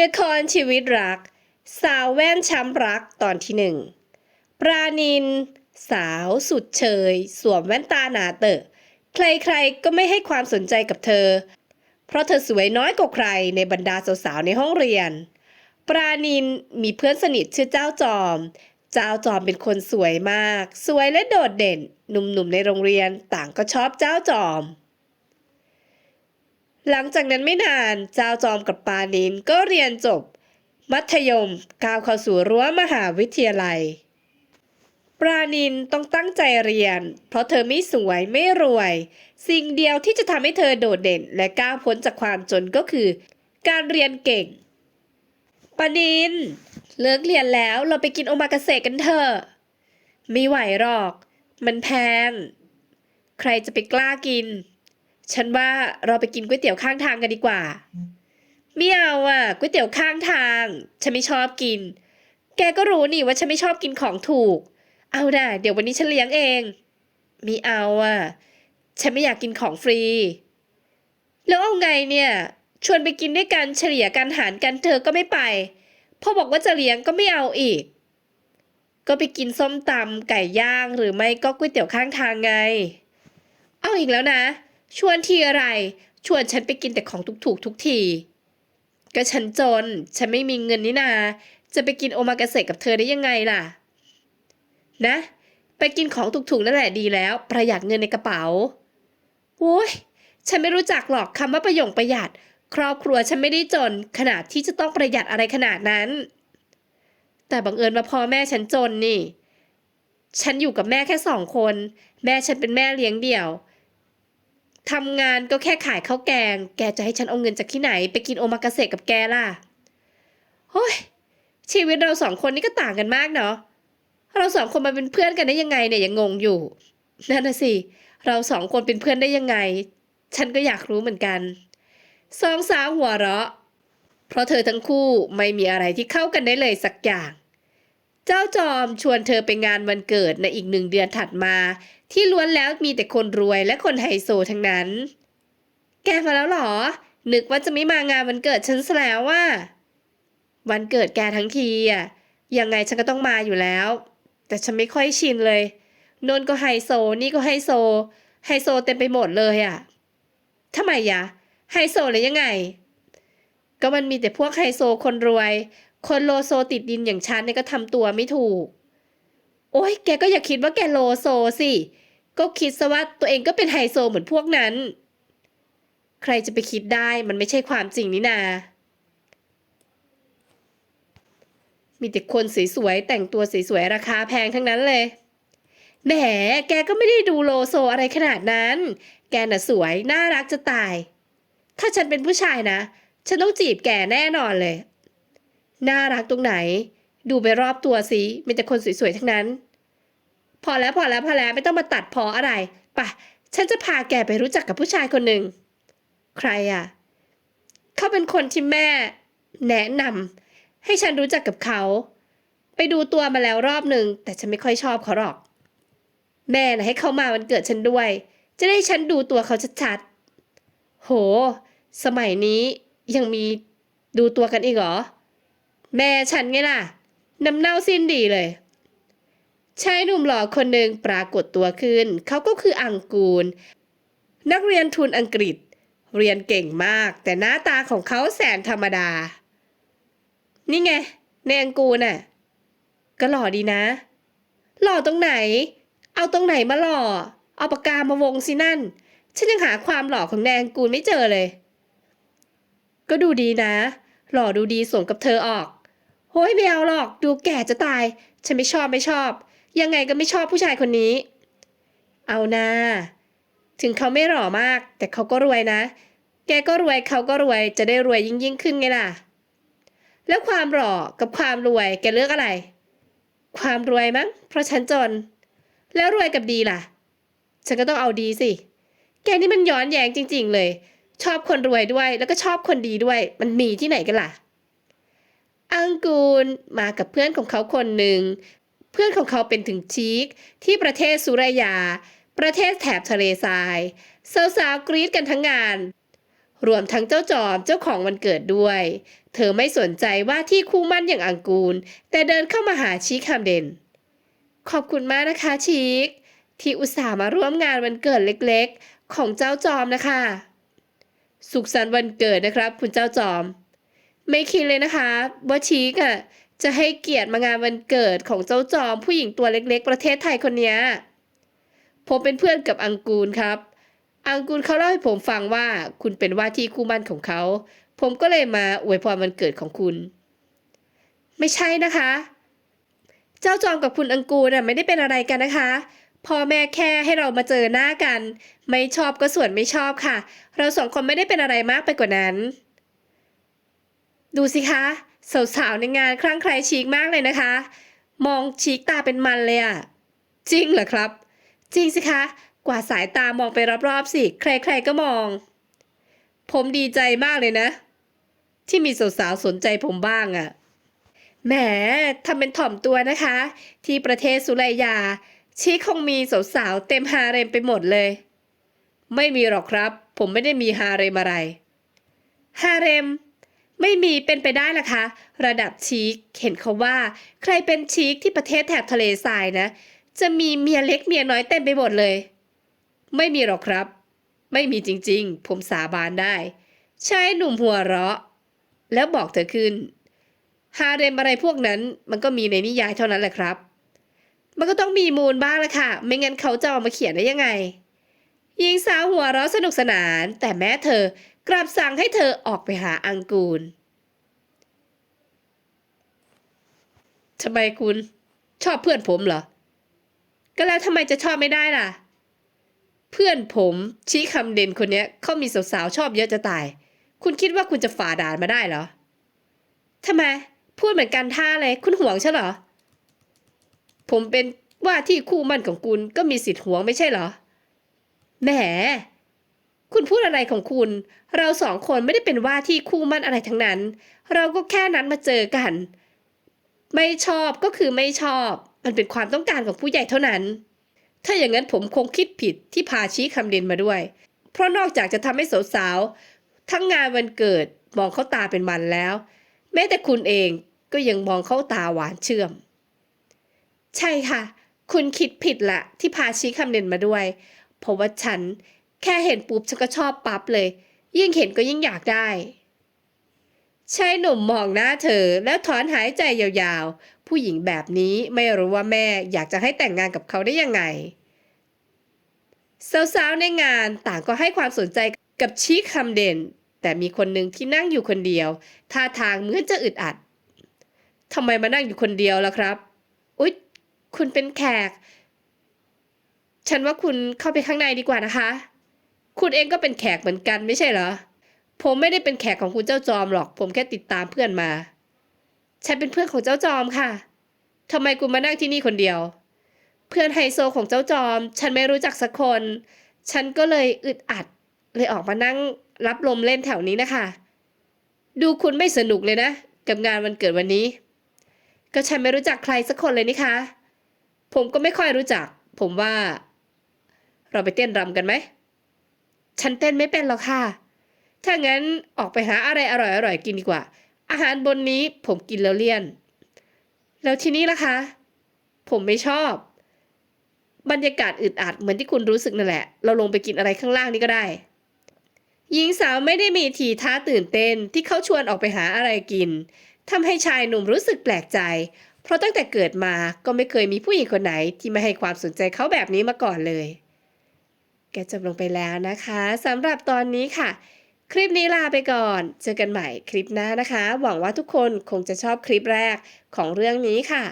ละครชีวิตรัก สาวแว่นช้ำรักตอนที่หนึ่งปราณิน สาวสุดเชยสวมแว่นตาหนาเตอะ ใครๆก็ไม่ให้ความสนใจกับเธอ เพราะเธอสวยน้อยกว่าใครในบรรดาสาวๆในห้องเรียน ปราณินมีเพื่อนสนิทชื่อเจ้าจอม เจ้าจอมเป็นคนสวยมาก สวยและโดดเด่น หนุ่มๆในโรงเรียนต่างก็ชอบเจ้าจอม หลังจากนั้นไม่นานเจ้าจอมกับปานินก็เรียนจบ มัธยมก้าวเข้าสู่รั้วมหาวิทยาลัย ปราณินต้องตั้งใจเรียน เพราะเธอไม่สวยไม่รวย สิ่งเดียวที่จะทำให้เธอโดดเด่น และก้าวพ้นจากความจนก็คือ การเรียนเก่ง ปานิน เลิกเรียนแล้วเราไปกินโอมากาเสะกันเถอะไม่ไหวหรอก มันแพง ใครจะไปกล้ากิน ฉันว่าเราไปกินก๋วยเตี๋ยวข้างทางกันดีกว่าไม่เอาอะก๋วยเตี๋ยวข้างทาง ฉันไม่ชอบกิน แกก็รู้นี่ว่าฉันไม่ชอบกินของถูก เอาด่ะเดี๋ยววันนี้ฉันเลี้ยงเองมีเอาอะ ฉันไม่อยากกินของฟรี แล้วเอาไงเนี่ย ชวนไปกินด้วยกันเฉลี่ยกันหารกันเธอก็ไม่ไป พอบอกว่าจะเลี้ยงก็ไม่เอาอีก ก็ไปกินส้มตำไก่ย่างหรือไม่ก็ก๋วยเตี๋ยวข้างทางไง เอาอีกแล้วนะ ชวนทีอะไร ชวนฉันไปกินแต่ของถูกๆทุกที ก็ฉันจน ฉันไม่มีเงินนี่นา จะไปกินโอมากาเสะกับเธอได้ยังไงล่ะ นะ ไปกินของถูกๆนั่นแหละดีแล้ว ประหยัดเงินในกระเป๋าโอ้ย ฉันไม่รู้จักหรอกคำว่าประหยงประหยัด ครอบครัวฉันไม่ได้จน ขนาดที่จะต้องประหยัดอะไรขนาดนั้น แต่บังเอิญมาพ่อแม่ฉันจนนี่ ฉันอยู่กับแม่แค่สองคน แม่ฉันเป็นแม่เลี้ยงเดี่ยว ทำงานก็แค่ขายข้าวแกง แกจะให้ฉันเอาเงินจากที่ไหน ไปกินโอมากาเสะกับแกล่ะโอ้ยชีวิตเราสองคนนี่ก็ต่างกันมากเนาะ เราสองคนมาเป็นเพื่อนกันได้ยังไงเนี่ยยังงงอยู่ นั่นน่ะสิ เราสองคนเป็นเพื่อนได้ยังไง ฉันก็อยากรู้เหมือนกัน สองสาวหัวเราะ เพราะเธอทั้งคู่ไม่มีอะไรที่เข้ากันได้เลยสักอย่าง เจ้าจอมชวนเธอไปงานวันเกิดในอีกหนึ่งเดือนถัดมา ที่ล้วนแล้วมีแต่คนรวยและคนไฮโซทั้งนั้น แกมาแล้วหรอ นึกว่าจะไม่มางานวันเกิดฉันซะแล้วว่า วันเกิดแกทั้งทีอะยังไงฉันก็ต้องมาอยู่แล้ว แต่ฉันไม่ค่อยชินเลยโนนก็ไฮโซนี่ก็ไฮโซ ไฮโซเต็มไปหมดเลยอะทำไมยะไฮโซหรือยังไง ก็มันมีแต่พวกไฮโซคนรวย คนโลโซติดดินอย่างฉันเนี่ยก็ทำตัวไม่ถูก โอ้ยแกก็อย่าคิดว่าแกโลโซสิ ก็คิดซะว่าตัวเองก็เป็นไฮโซเหมือนพวกนั้น ใครจะไปคิดได้มันไม่ใช่ความจริงนี่นา มีแต่คนสวยๆแต่งตัวสวยๆราคาแพงทั้งนั้นเลยแหมแกก็ไม่ได้ดูโลโซอะไรขนาดนั้น แกน่ะสวยน่ารักจะตาย ถ้าฉันเป็นผู้ชายนะ ฉันต้องจีบแกแน่นอนเลย น่ารักตรงไหน ดูไปรอบตัวสิมีแต่คนสวยๆทั้งนั้น พอแล้วพอแล้วพอแล้วไม่ต้องมาตัดพออะไรไปะฉันจะพาแกไปรู้จักกับผู้ชายคนหนึ่ง ใครอะ เขาเป็นคนที่แม่ แนะนำให้ฉันรู้จักกับเขา ไปดูตัวมาแล้วรอบหนึ่งแต่ฉันไม่ค่อยชอบเขาหรอก แม่นะให้เขามาวันเกิดฉันด้วย จะได้ฉันดูตัวเขาชัดๆโห สมัยนี้ยังมีดูตัวกันอีกเหรอ แม่ฉันไงล่ะ น้ำเน่าสิ้นดีเลยชายหนุ่มหล่อคนหนึ่งปรากฏตัวขึ้น เขาก็คืออังกูล นักเรียนทุนอังกฤษ เรียนเก่งมาก แต่หน้าตาของเขาแสนธรรมดา นี่ไง ในอังกูลน่ะ ก็หล่อดีนะ หล่อตรงไหน เอาตรงไหนมาหล่อ เอาปากกามาวงสินั่น ฉันยังหาความหล่อของแนางกูลไม่เจอเลย ก็ดูดีนะ หล่อดูดีสมกับเธอออก โฮ้ยไม่เอาหรอกดูแก่จะตาย ฉันไม่ชอบไม่ชอบ ยังไงก็ไม่ชอบผู้ชายคนนี้ เอานะถึงเขาไม่หล่อมาก แต่เขาก็รวยนะ แกก็รวยเขาก็รวยจะได้รวยยิ่งยิ่งขึ้นไงล่ะ แล้วความหล่อกับความรวยแกเลือกอะไร ความรวยมั้งเพราะฉันจน แล้วรวยกับดีล่ะ ฉันก็ต้องเอาดีสิ แกนี่มันย้อนแย้งจริง ๆ เลย ชอบคนรวยด้วยแล้วก็ชอบคนดีด้วย มันมีที่ไหนกันล่ะ อังกูลมากับเพื่อนของเขาคนหนึ่ง เพื่อนของเขาเป็นถึงชีคที่ประเทศสุรยา ประเทศแถบทะเลทรายสาวๆกรี๊ดกันทั้งงาน รวมทั้งเจ้าจอมเจ้าของวันเกิดด้วย เธอไม่สนใจว่าที่คู่มั่นอย่างอังกูล แต่เดินเข้ามาหาชีคฮัมเดน ขอบคุณมากนะคะชีคที่อุตส่าห์มาร่วมงานวันเกิดเล็กๆ ของเจ้าจอมนะคะ สุขสันต์วันเกิดนะครับ คุณเจ้าจอม ไม่คิดเลยนะคะว่าชีกอะจะให้เกียรติมางานวันเกิดของเจ้าจอมผู้หญิงตัวเล็ก ๆ ประเทศไทยคนนี้ผมเป็นเพื่อนกับอังกูลครับ อังกูลเขาเล่าให้ผมฟังว่าคุณเป็นว่าที่คู่มั่นของเขา ผมก็เลยมาอวยพรวันเกิดของคุณ ไม่ใช่นะคะ เจ้าจอมกับคุณอังกูลน่ะไม่ได้เป็นอะไรกันนะคะพ่อแม่แค่ให้เรามาเจอหน้ากัน ไม่ชอบก็ส่วนไม่ชอบค่ะ เราสองคนไม่ได้เป็นอะไรมากไปกว่านั้น ดูสิคะ สาวๆในงานคลั่งไคล้ชีกมากเลยนะคะ มองชีกตาเป็นมันเลยอะจริงเหรอครับ จริงสิคะ กว่าสายตามองไปรอบๆสิ ใครๆก็มอง ผมดีใจมากเลยนะ ที่มีสาวๆสนใจผมบ้างอะแหมทำเป็นถ่อมตัวนะคะ ที่ประเทศสุไลยา ชีคงมีสาวๆเต็มฮาเร็มไปหมดเลย ไม่มีหรอกครับ ผมไม่ได้มีฮาเร็มอะไรฮาเร็ม ไม่มีเป็นไปได้ล่ะคะ ระดับชีคเห็นเขาว่า ใครเป็นชีคที่ประเทศแถบทะเลทรายนะ จะมีเมียเล็กเมียน้อยเต็มไปหมดเลย ไม่มีหรอกครับ ไม่มีจริงๆ ผมสาบานได้ชายหนุ่มหัวเราะ แล้วบอกเธอขึ้น ฮาเรมอะไรพวกนั้นมันก็มีในนิยายเท่านั้นแหละครับ มันก็ต้องมีมูลบ้างละค่ะ ไม่งั้นเขาจะเอามาเขียนได้ยังไงหญิงสาวหัวเราะสนุกสนาน แต่แม้เธอ กลับสั่งให้เธอออกไปหาอังกูลทำไมคุณชอบเพื่อนผมเหรอ ก็แล้วทำไมจะชอบไม่ได้ล่ะ เพื่อนผมชี้คำเด่นคนเนี้ยเขามีสาวๆชอบเยอะจะตาย คุณคิดว่าคุณจะฝ่าด่านมาได้เหรอทำไม พูดเหมือนกันท่าเลยคุณห่วงใช่เหรอ ผมเป็นว่าที่คู่มั่นของคุณก็มีสิทธิ์ห่วงไม่ใช่เหรอ แหม คุณพูดอะไรของคุณ เราสองคนไม่ได้เป็นว่าที่คู่มั่นอะไรทั้งนั้น เราก็แค่นั้นมาเจอกัน ไม่ชอบก็คือไม่ชอบ มันเป็นความต้องการของผู้ใหญ่เท่านั้น ถ้าอย่างนั้นผมคงคิดผิดที่พาชี้คำเด่นมาด้วย เพราะนอกจากจะทำให้สาวๆทั้งงานวันเกิดมองเขาตาเป็นมันแล้ว แม้แต่คุณเองก็ยังมองเขาตาหวานเชื่อม ใช่ค่ะ คุณคิดผิดละที่พาชี้คำเด่นมาด้วย เพราะว่าฉัน แค่เห็นปุ๊บฉันก็ชอบปั๊บเลย ยิ่งเห็นก็ยิ่งอยากได้ชายหนุ่มมองหน้าเธอแล้วถอนหายใจยาวๆ ผู้หญิงแบบนี้ไม่รู้ว่าแม่อยากจะให้แต่งงานกับเขาได้ยังไง สาวๆในงานต่างก็ให้ความสนใจกับชีคำเด่น แต่มีคนหนึ่งที่นั่งอยู่คนเดียว ท่าทางเหมือนจะอึดอัดทำไมมานั่งอยู่คนเดียวล่ะครับ อุ๊ย คุณเป็นแขก ฉันว่าคุณเข้าไปข้างในดีกว่านะคะ คุณเองก็เป็นแขกเหมือนกันไม่ใช่เหรอ ผมไม่ได้เป็นแขกของคุณเจ้าจอมหรอก ผมแค่ติดตามเพื่อนมา ฉันเป็นเพื่อนของเจ้าจอมค่ะทำไมคุณมานั่งที่นี่คนเดียว เพื่อนไฮโซของเจ้าจอม ฉันไม่รู้จักสักคน ฉันก็เลยอึดอัด เลยออกมานั่งรับลมเล่นแถวนี้นะคะ ดูคุณไม่สนุกเลยนะ กับงานวันเกิดวันนี้ ก็ฉันไม่รู้จักใครสักคนเลยนี่คะ ผมก็ไม่ค่อยรู้จัก ผมว่า เราไปเต้นรำกันไหม ฉันเต้นไม่เป็นหรอกค่ะ ถ้างั้นออกไปหาอะไรอร่อยๆกินดีกว่า อาหารบนนี้ผมกินแล้วเลี่ยน แล้วที่นี่ล่ะคะ ผมไม่ชอบ บรรยากาศอึดอัดเหมือนที่คุณรู้สึกนั่นแหละ เราลงไปกินอะไรข้างล่างนี่ก็ได้ หญิงสาวไม่ได้มีทีท่าตื่นเต้นที่เขาชวนออกไปหาอะไรกินทำให้ชายหนุ่มรู้สึกแปลกใจ เพราะตั้งแต่เกิดมาก็ไม่เคยมีผู้หญิงคนไหนที่ไม่ให้ความสนใจเขาแบบนี้มาก่อนเลย แกจบลงไปแล้วนะคะสำหรับตอนนี้ค่ะ คลิปนี้ลาไปก่อน เจอกันใหม่คลิปหน้านะคะ หวังว่าทุกคนคงจะชอบคลิปแรกของเรื่องนี้ค่ะ